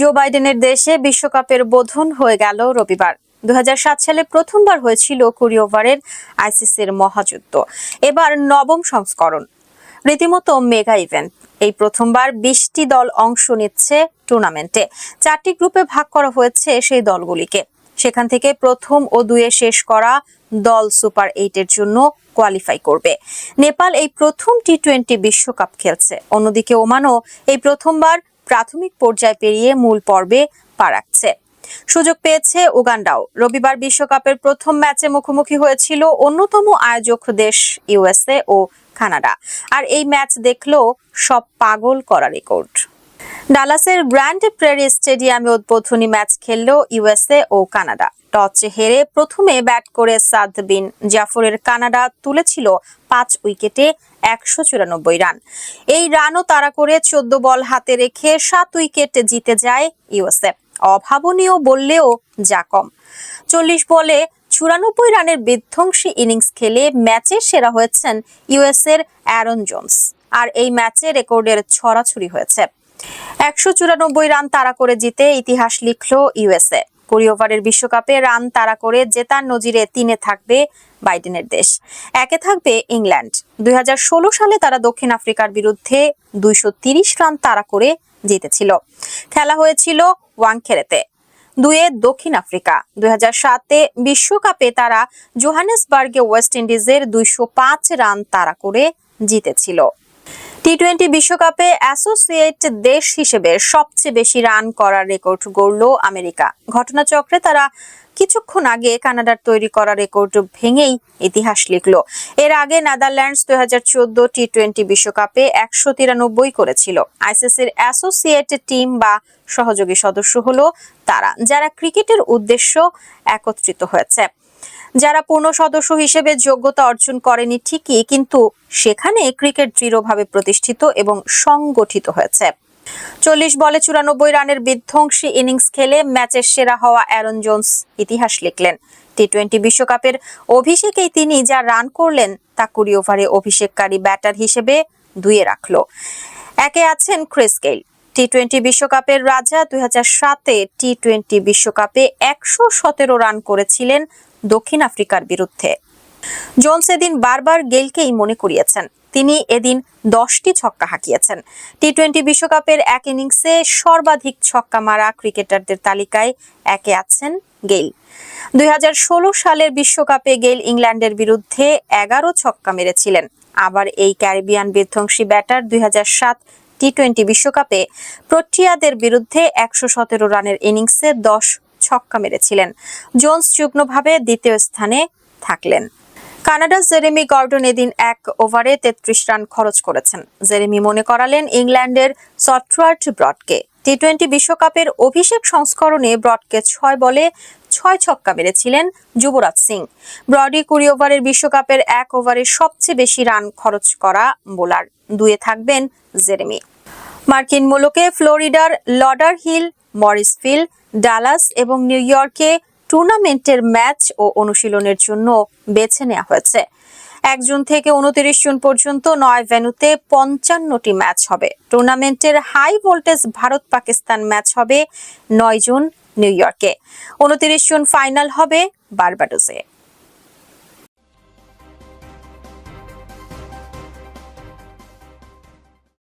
জো বাইডেনের দেশে বিশ্বকাপের বোধন হয়ে গেল রবিবার। দুহাজার সাত সালে প্রথমবার হয়েছিল কুড়ি ওভারের আইসিসির মহাযুদ্ধ। এবার নবম সংস্করণ। রীতিমতো মেগা ইভেন্ট। এই প্রথমবার বিশটি দল অংশ নিচ্ছে টুর্নামেন্টে। চারটি গ্রুপে ভাগ করা হয়েছে সেই দলগুলিকে। সেখান থেকে প্রথম ও দুয়ে শেষ করা দল সুপার এইটের জন্য কোয়ালিফাই করবে। নেপাল এই প্রথম টি টোয়েন্টি বিশ্বকাপ খেলছে। অন্যদিকে ওমানও এই প্রথমবার প্রাথমিক পর্যায় পেরিয়ে মূল পর্বে পা রাখছে। সুযোগ পেয়েছে উগান্ডাও। রবিবার বিশ্বকাপের প্রথম ম্যাচে মুখোমুখি হয়েছিল অন্যতম আয়োজক দেশ ইউএসএ ও কানাডা। আর এই ম্যাচ দেখল সব পাগল করা রেকর্ড। ডালাসের গ্র্যান্ড প্রেরি স্টেডিয়ামে উদ্বোধনী ম্যাচ খেলল ইউএসএ ও কানাডা। টসে হেরে প্রথমে ব্যাট করে সাদ বিন জাফরের কানাডা তুলেছিল পাঁচ উইকেটে একশো চুরানব্বই রান। এই রানও তারা করে চোদ্দ বল হাতে রেখে সাত উইকেট জিতে যায় ইউএসএ। অভাবনীয় বললেও যা কম। চল্লিশ বলে চুরানব্বই রানের বিধ্বংসী ইনিংস খেলে ম্যাচে সেরা হয়েছেন ইউএসএর অ্যারন জোন্স। আর এই ম্যাচে রেকর্ডের ছড়াছড়ি হয়েছে। একশো চুরানব্বই রান তাড়া করে জিতে ইতিহাস লিখল ইউএসএ। কুড়ি ওভারের বিশ্বকাপে রান তাড়া করে জেতার নজিরে তিনে থাকবে বাইডেনের দেশ। একে থাকবে ইংল্যান্ড। দু হাজার ষোলো সালে তারা দক্ষিণ আফ্রিকার বিরুদ্ধে দুইশো রান তাড়া করে জিতেছিল। খেলা হয়েছিল ওয়াংখেড়েতে। দুয়ে দক্ষিণ আফ্রিকা। দুই সাতে বিশ্বকাপে তারা জোহানেসবার্গে ওয়েস্ট ইন্ডিজের দুইশো পাঁচ রান তাড়া করে জিতেছিল। টি টোয়েন্টি বিশ্বকাপে অ্যাসোসিয়েট দেশ হিসেবে সবচেয়ে বেশি রান করার রেকর্ড গড়ল আমেরিকা। ঘটনাচক্রে তারা কিছুক্ষণ আগে কানাডার তৈরি করা রেকর্ড ভেঙেই ইতিহাস লিখলো। এর আগে নেদারল্যান্ডস দুই হাজার চোদ্দ টি টোয়েন্টি বিশ্বকাপে একশো তিরানব্বই করেছিল। আইসিসির অ্যাসোসিয়েট টিম বা সহযোগী সদস্য হলো তারা, যারা ক্রিকেটের উদ্দেশ্য একত্রিত হয়েছে। যারা পূর্ণ সদস্য হিসেবে যোগ্যতা অর্জন করেনি ঠিকই, কিন্তু সেখানে ক্রিকেট দৃঢ়ভাবে প্রতিষ্ঠিত এবং সংগঠিত হয়েছে। চল্লিশ বলে চুরানব্বই রানের বিধ্বংসী ইনিংস খেলে ম্যাচের সেরা হওয়া অ্যারন জোন্স ইতিহাস লিখলেন। টি টোয়েন্টি বিশ্বকাপের অভিষেকেই তিনি যা রান করলেন, তা কুড়ি ওভারে অভিষেককারী ব্যাটার হিসেবে দুয়ে রাখল। একে আছেন ক্রিস গেইল। টি টোয়েন্টি বিশ্বকাপের রাজা দুই হাজার সাতে টি টোয়েন্টি বিশ্বকাপে একশো সতেরো রান করেছিলেন দক্ষিণ আফ্রিকার বিরুদ্ধে। জোনস এদিন বারবার গেইলকেই মনে করিয়েছেন। তিনি এদিন দশটি ছক্কা হাঁকিয়েছেন। টি টোয়েন্টি বিশ্বকাপের এক ইনিংসে সর্বাধিক ছক্কা মারা ক্রিকেটারদের তালিকায় একে আছেন গেইল। দুই হাজার ষোলো সালের বিশ্বকাপে গেইল ইংল্যান্ডের বিরুদ্ধে এগারো ছক্কা মেরেছিলেন। আবার এই ক্যারিবিয়ান বিধ্বংসী ব্যাটার দুই সাত টি টোয়েন্টি বিশ্বকাপে প্রোটিয়াদের বিরুদ্ধে একশো সতেরো রানের ইনিংসে দশ ছক্কা মেরেছিলেন। জোন্স যুগ্মভাবে দ্বিতীয় স্থানে থাকলেন। কানাডার জেরেমি গর্ডন এদিন এক ওভারে তেত্রিশ রান খরচ করেছেন। জেরেমি মনে করালেন ইংল্যান্ডের সটওয়ার্ট ব্রডকে। টি টোয়েন্টি বিশ্বকাপের অভিষেক সংস্করণে ব্রডকে ছয় বলে ছয় ছক্কা মেরেছিলেন যুবরাজ সিং। ব্রডি কুড়ি ওভারের বিশ্বকাপের এক ওভারে সবচেয়ে বেশি রান খরচ করা বোলার। দুয়ে থাকবেন জেরেমি। মার্কিন মুলুকে ফ্লোরিডার লডার হিল মরিসফিল ডালাস এবং নিউ ইয়র্কে টুর্নামেন্টের ম্যাচ ও অনুশীলনের জন্য বেছে নেওয়া হয়েছে। এক জুন থেকে উনত্রিশ জুন পর্যন্ত নয় ভেন্যুতে পঞ্চান্নটি ম্যাচ হবে। টুর্নামেন্টের high voltage Bharat Pakistan match হবে নয় জুন নিউ ইয়র্কে। উনতিরিশ জুন ফাইনাল হবে বারবাডোসে।